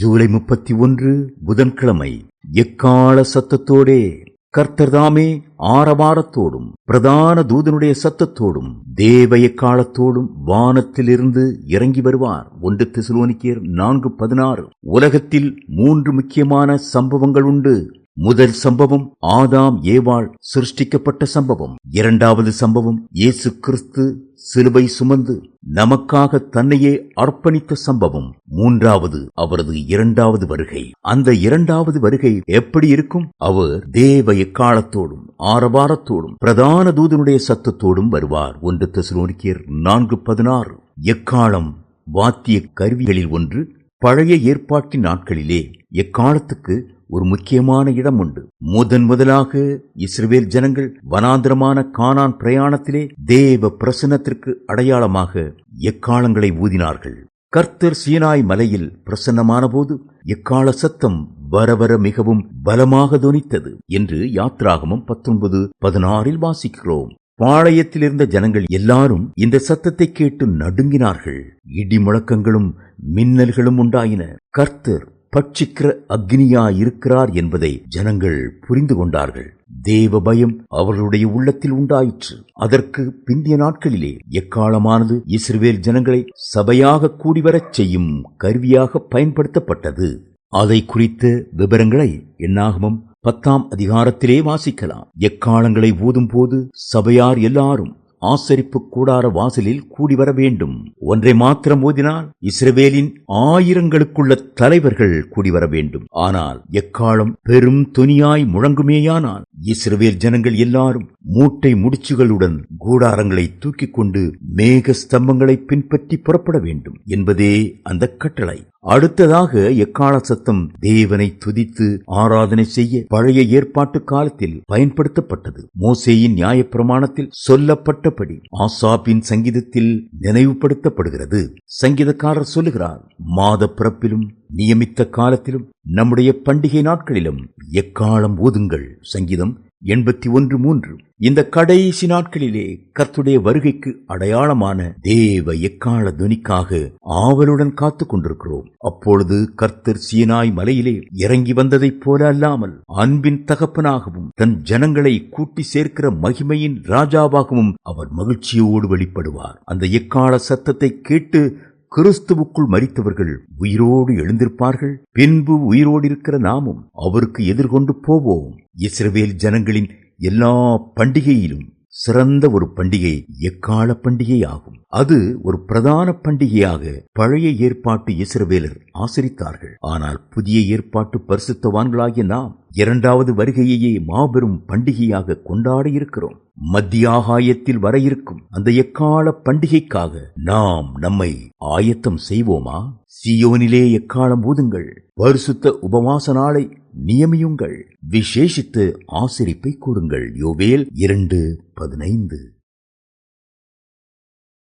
ஜூலை முப்பத்தி ஒன்று புதன்கிழமை. எக்கால சத்தத்தோடே கர்த்தர்தாமே ஆரவாரத்தோடும் பிரதான தூதனுடைய சத்தத்தோடும் தேவ எக்காலத்தோடும் வானத்திலிருந்து இறங்கி வருவார். ஒன்று திசுலோனிக்கியர் நான்கு பதினாறு. உலகத்தில் மூன்று முக்கியமான சம்பவங்கள் உண்டு. முதல் சம்பவம் ஆதாம் ஏவாள் சிருஷ்டிக்கப்பட்ட சம்பவம். இரண்டாவது சம்பவம் இயேசு கிறிஸ்து சிலுவை சுமந்து நமக்காக தன்னையே அர்ப்பணித்த சம்பவம். மூன்றாவது அவரது இரண்டாவது வருகை. அந்த இரண்டாவது வருகை எப்படி இருக்கும்? அவர் தேவ எக்காலத்தோடும் ஆரவாரத்தோடும் பிரதான தூதனுடைய சத்தத்தோடும் வருவார். ஒன்று தெசலோனிக்கேர் நான்கு பதினாறு. எக்காலம் வாத்திய கருவிகளில் ஒன்று பழைய ஏற்பாட்டின் நாட்களிலே எக்காலத்துக்கு ஒரு முக்கியமான இடம் உண்டு. முதன் முதலாக இஸ்ரேல் ஜனங்கள் வனாந்திரமான கானான் பிரயாணத்திலே தேவ பிரசன்னத்திற்கு அடையாளமாக எக்காலங்களை ஊதினார்கள். கர்த்தர் சீனாய் மலையில் பிரசன்னமான போது எக்கால சத்தம் வரவர மிகவும் பலமாக தொனித்தது என்று யாத்ராகமம் பத்தொன்பது பதினாறில் வாசிக்கிறோம். பாளையத்தில் இருந்த ஜனங்கள் எல்லாரும் இந்த சத்தத்தை கேட்டு நடுங்கினார்கள். இடி முழக்கங்களும் மின்னல்களும் உண்டாயின. கர்த்தர் பட்சிக்கிற அக்னியா இருக்கிறார் என்பதை ஜனங்கள் புரிந்து கொண்டார்கள். தேவ பயம் அவர்களுடைய உள்ளத்தில் உண்டாயிற்று. அதற்கு பிந்திய நாட்களிலே எக்காலமானது இஸ்ரவேல் ஜனங்களை சபையாக கூடிவரச் செய்யும் கருவியாக பயன்படுத்தப்பட்டது. அதை குறித்த விவரங்களை என்னாகமும் பத்தாம் அதிகாரத்திலே வாசிக்கலாம். எக்காலங்களை ஊதும் போது சபையார் எல்லாரும் ஆசரிப்பு கூடார வாசலில் கூடி வர வேண்டும். ஒன்றை மாத்திரம் ஓதினால் இஸ்ரவேலின் ஆயிரங்களுக்குள்ள தலைவர்கள் கூடி வர வேண்டும். ஆனால் எக்காலம் பெரும் துணியாய் முழங்குமேயானால் இஸ்ரவேல் ஜனங்கள் எல்லாரும் மூட்டை முடிச்சுகளுடன் கூடாரங்களை தூக்கிக் கொண்டு மேக ஸ்தம்பங்களை பின்பற்றி புறப்பட வேண்டும் என்பதே அந்த கட்டளை. அடுத்ததாக எக்கால சத்தம் தேவனை துதித்து ஆராதனை செய்ய பழைய ஏற்பாட்டு காலத்தில் பயன்படுத்தப்பட்டது. மோசேயின் நியாயப்பிரமாணத்தில் சொல்லப்பட்டபடி ஆசாப்பின் சங்கீதத்தில் நினைவுபடுத்தப்படுகிறது. சங்கீதக்காரர் சொல்லுகிறார் மாத பிறப்பிலும் நியமித்த காலத்திலும் நம்முடைய பண்டிகை நாட்களிலும் எக்காலம் ஊதுங்கள்? சங்கீதம் எண்பத்தி ஒன்று மூன்று. இந்த கடைசி நாட்களிலே கர்த்துடைய வருகைக்கு அடையாளமான தேவ எக்கால துனிக்காக ஆவலுடன் காத்து கொண்டிருக்கிறோம். அப்பொழுது கர்த்தர் சீனாய் மலையிலே இறங்கி வந்ததைப் போல அல்லாமல் அன்பின் தகப்பனாகவும் தன் ஜனங்களை கூட்டி சேர்க்கிற மகிமையின் ராஜாவாகவும் அவர் மகிழ்ச்சியோடு வெளிப்படுவார். அந்த எக்கால சத்தத்தை கேட்டு கிறிஸ்துவுக்குள் மறித்தவர்கள் உயிரோடு எழுந்திருப்பார்கள். பின்பு உயிரோடு இருக்கிற நாமும் அவருக்கு எதிர்கொண்டு போவோம். இஸ்ரவேல் ஜனங்களின் எல்லா பண்டிகையிலும் சிறந்த ஒரு பண்டிகை எக்கால பண்டிகை ஆகும். அது ஒரு பிரதான பண்டிகையாக பழைய ஏற்பாட்டு இஸ்ரவேலர் ஆசரித்தார்கள். ஆனால் புதிய ஏற்பாட்டு பரிசுத்தவான்களாகிய நாம் இரண்டாவது வருகையையே மாபெரும் பண்டிகையாக கொண்டாட இருக்கிறோம். மத்திய ஆகாயத்தில் வர இருக்கும் அந்த எக்கால பண்டிகைக்காக நாம் நம்மை ஆயத்தம் செய்வோமா? சியோனிலே எக்காலம் ஊதுங்கள். பரிசுத்த உபவாச நாளை நியமியுங்கள். விசேஷித்து ஆசிரிப்பை கூடுங்கள். யோவேல் இரண்டு பதினைந்து.